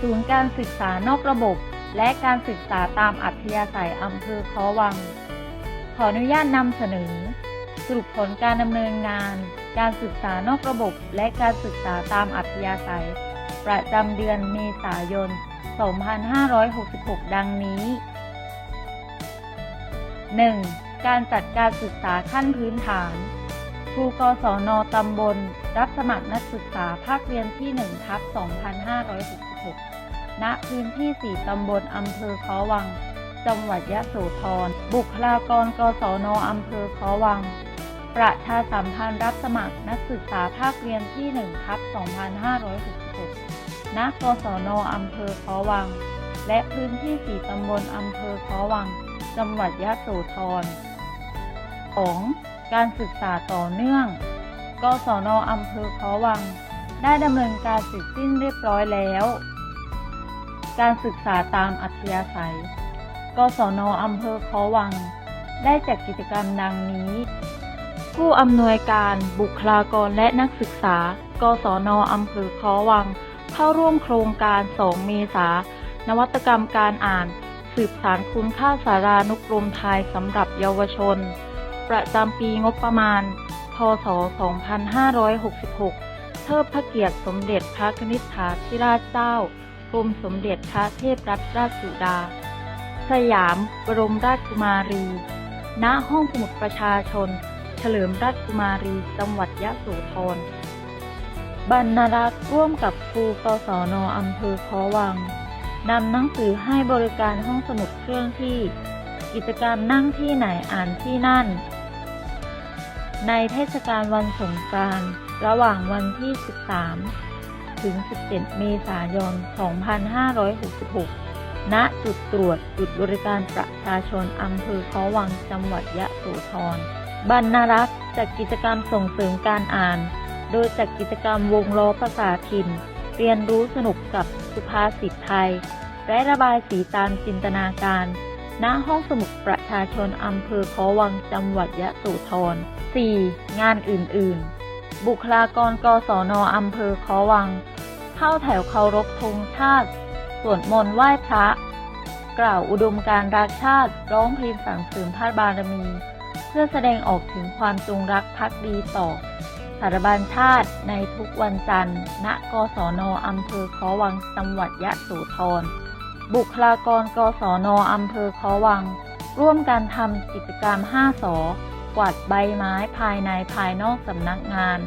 ศูนย์การศึกษานอกระบบ และการศึกษาตามอัธยาศัยอำเภอคอวัง ขออนุญาตนำเสนอ สรุปผลการดำเนินงาน การศึกษานอกระบบ และการศึกษาตามอัธยาศัย ประจำเดือนเมษายน 2566 ดังนี้ 1. การจัดการศึกษาขั้นพื้นฐานครูกศนตำบล รับสมัครนักศึกษาภาคเรียนที่1ทับ2566 ณพื้นที่ 4 ตำบลอำเภอคอวัง จังหวัดยะโสธร บุคลากรกศนอำเภอคอวัง ประชาสัมพันธ์รับสมัครนักศึกษาภาคเรียนที่1ทับ2566ณกศนอำเภอคอวัง และพื้นที่ 4 ตำบลอำเภอคอวัง จังหวัดยะโสธร 2. การศึกษาต่อเนื่อง กศนอำเภอคอวัง ได้ดำเนินการเสร็จสิ้นเรียบร้อยแล้ว การศึกษาตามอัธยาศัย กศนอำเภอคอวัง ได้จัดกิจกรรมดังนี้ ผู้อำนวยการบุคลากรและนักศึกษา กศนอำเภอคอวัง เข้าร่วมโครงการ 2 เมษานวัตกรรมการอ่าน สืบสารคุณค่าสารานุกรมไทยสำหรับเยาวชน ประจำปีงบประมาณ พศ 2566 เทิดพระเกียรติสมเด็จพระนิษฐาธิราชเจ้า กรมสมเด็จพระเทพรัตนราชสุดา สยามบรมราชกุมารี ณ ห้องสมุดประชาชน เฉลิมราชกุมารี จังหวัดยะโสธร บรรณรักษ์ร่วมกับครูกศนอำเภอคอวังนำหนังสือให้บริการห้องสมุดเครื่องที่ กิจกรรมนั่งที่ไหนอ่านที่นั่น ในเทศกาลวันสงกานต์ระหว่างวันที่ 13 ถึง 17 เมษายน 2566 ณ จุดตรวจจุดบริการประชาชนอำเภอคอวังจังหวัดยะโสธรบรรณรักษ์จัดกิจกรรมส่งเสริมการอ่าน โดยจัดกิจกรรมวงล้อภาษาถิ่น เรียนรู้สนุกกับสุภาษิตไทย และระบายสีตามจินตนาการ ณ ห้องสมุดประชาชนอำเภอคอวังจังหวัดยะโสธร 4. งานอื่น ๆ บุคลากรกศนอำเภอคอวัง เข้าแถวเคารพธงชาติ สวดมนต์ไหว้พระ กล่าวอุดมการรักชาติ ร้องเพลงสรรเสริญพระบารมี เพื่อแสดงออกถึงความจงรักภักดีต่อสารบัญชาติในทุกวันจันทร์ ณ กศนอำเภอคอวัง จังหวัดยะโสธร บุคลากร กศนอำเภอคอวัง ร่วมกันทำกิจกรรม 5สอกวาดใบไม้ภายในภายนอกสำนักงาน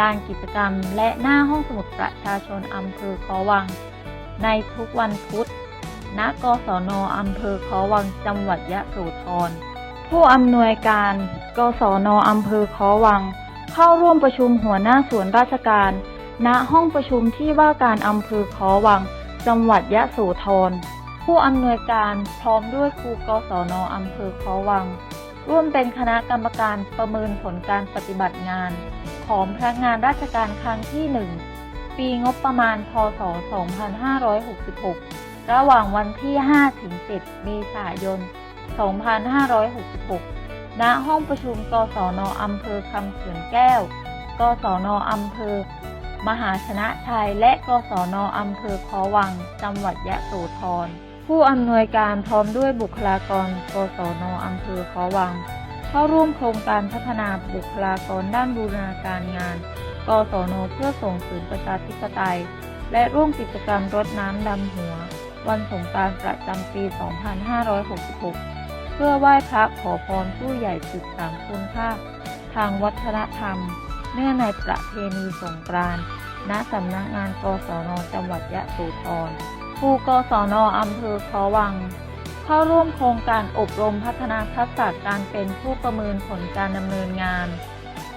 ลานกิจกรรม และหน้าห้องสมุดประชาชนอำเภอคอวัง ในทุกวันพุธ ณ กศนอำเภอคอวัง จังหวัดยะโสธร ผู้อำนวยการ กศนอำเภอคอวัง เข้าร่วมประชุมหัวหน้าส่วนราชการ ณ ห้องประชุมที่ว่าการอำเภอคอวัง จังหวัดยะโสธร ผู้อำนวยการพร้อมด้วยครูกศนอำเภอคอวัง ร่วมเป็นคณะกรรมการประเมินผลการปฏิบัติงาน ของพนักงานราชการครั้งที่ 1 ปีงบประมาณ พศ 2566 ระหว่างวันที่ 5 ถึง7เมษายน 2566 ณ ห้องประชุมกศนอำเภอคำเขื่อนแก้วกศนอำเภอ มหาชนะชัย และกศนอำเภอคอวัง จังหวัดยะโสธร ผู้อำนวยการพร้อมด้วยบุคลากรกศนอำเภอคอวัง เข้าร่วมโครงการพัฒนาบุคลากรด้านบูรณาการงานกศนเพื่อส่งเสริมประชาธิปไตย และร่วมกิจกรรมรดน้ำดำหัว วันสงกานต์ประจำปี 2566 เพื่อไหว้พระขอพรผู้ใหญ่สืบสานคุณค่า ทางวัฒนธรรม เนื่องในประเพณีสงกรานต์ณสำนักงานกศนจังหวัดยะโสธรครูกศนอำเภอคอวัง เข้าร่วมโครงการอบรมพัฒนาทักษะการเป็นผู้ประเมินผลการดำเนินงาน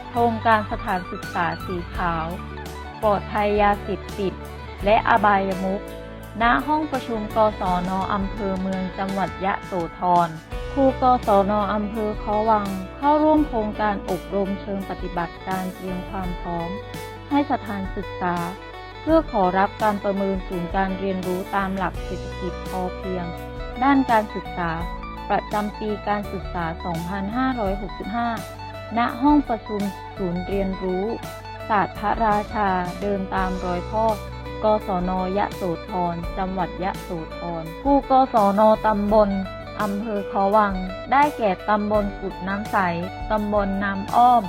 โครงการสถานศึกษาสีขาว ปลอดภัยยาเสพติด และอบายมุขณห้องประชุมกศนอำเภอเมืองจังหวัดยะโสธรครูกศนอำเภอคอวัง เข้าร่วมโครงการอบรมเชิงปฏิบัติการเตรียมความพร้อม ให้สถานศึกษา เพื่อขอรับการประเมินศูนย์การเรียนรู้ตามหลักเศรษฐกิจพอเพียง ด้านการศึกษา ประจำปีการศึกษา 2565 ณ ห้องประชุมศูนย์เรียนรู้ ศาสตร์พระราชาเดินตามรอยพ่อกศนยะโสธร จังหวัดยะโสธร ผู้กศนตำบลอำเภอขอวัง ได้แก่ตำบลกุดน้ำใส ตำบลน้ำอ้อม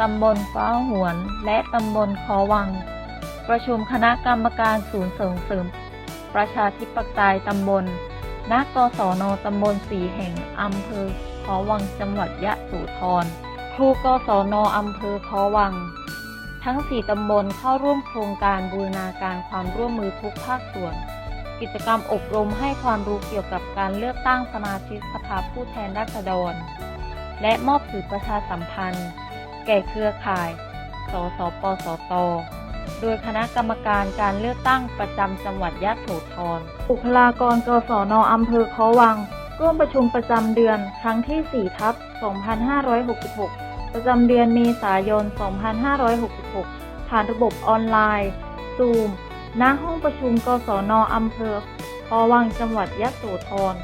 ตำบลฟ้าหวน และตำบลขอวัง ประชุมคณะกรรมการศูนย์ส่งเสริม ประชาธิปไตยตำบล ณกศนตำบลสีแห่งอำเภอขอวังจังหวัดยะโสธร ครูกศนอำเภอขอวัง ทั้ง 4 ตำบลเข้าร่วมโครงการบูรณาการความร่วมมือทุกภาคส่วน กิจกรรมอบรมให้ความรู้เกี่ยวกับการเลือกตั้งสมาชิกสภาผู้แทนราษฎร และมอบสื่อประชาสัมพันธ์ แก่เครือข่าย สสปสต โดยคณะกรรมการการเลือกตั้งประจำจังหวัดยะโสธรบุคลากรกศนอำเภอคอวัง ร่วมประชุมประจำเดือนครั้งที่ 4 ทับ 2566 ประจำเดือนเมษายน 2566 ผ่านระบบออนไลน์ ซูม ณ ห้องประชุมกศนอำเภอคอวังจังหวัดยะโสธร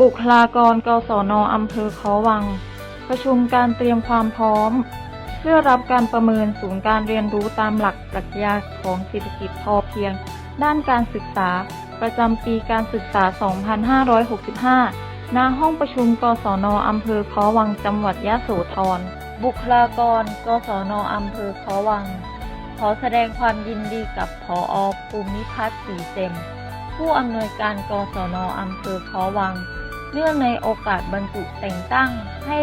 บุคลากรกศนอำเภอคอวัง ประชุมการเตรียมความพร้อม เพื่อรับการประเมินศูนย์การเรียนรู้ตามหลักปรัชญาของเศรษฐกิจพอเพียง ด้านการศึกษา ประจำปีการศึกษา 2565 ณ ห้องประชุม กศนอำเภอคอวัง จังหวัดยะโสธร บุคลากร กศนอำเภอคอวัง ขอแสดงความยินดีกับผออภูมิพัฒน์ศรีเต็ม ผู้อำนวยการ กศนอำเภอคอวัง เนื่องในโอกาสบรรจุแต่งตั้งให้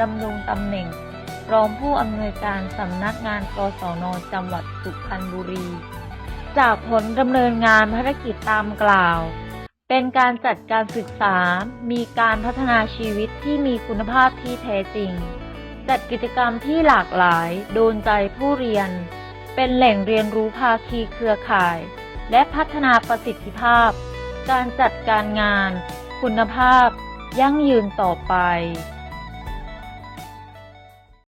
ดำรงตำแหน่ง รองผู้อำนวยการสำนักงานกศนจังหวัดสุพรรณบุรี จากผลดำเนินงานภารกิจตามกล่าว เป็นการจัดการศึกษา มีการพัฒนาชีวิตที่มีคุณภาพที่แท้จริง จัดกิจกรรมที่หลากหลาย โดนใจผู้เรียน เป็นแหล่งเรียนรู้ภาคีเครือข่าย และพัฒนาประสิทธิภาพ การจัดการงาน คุณภาพ ยั่งยืนต่อไป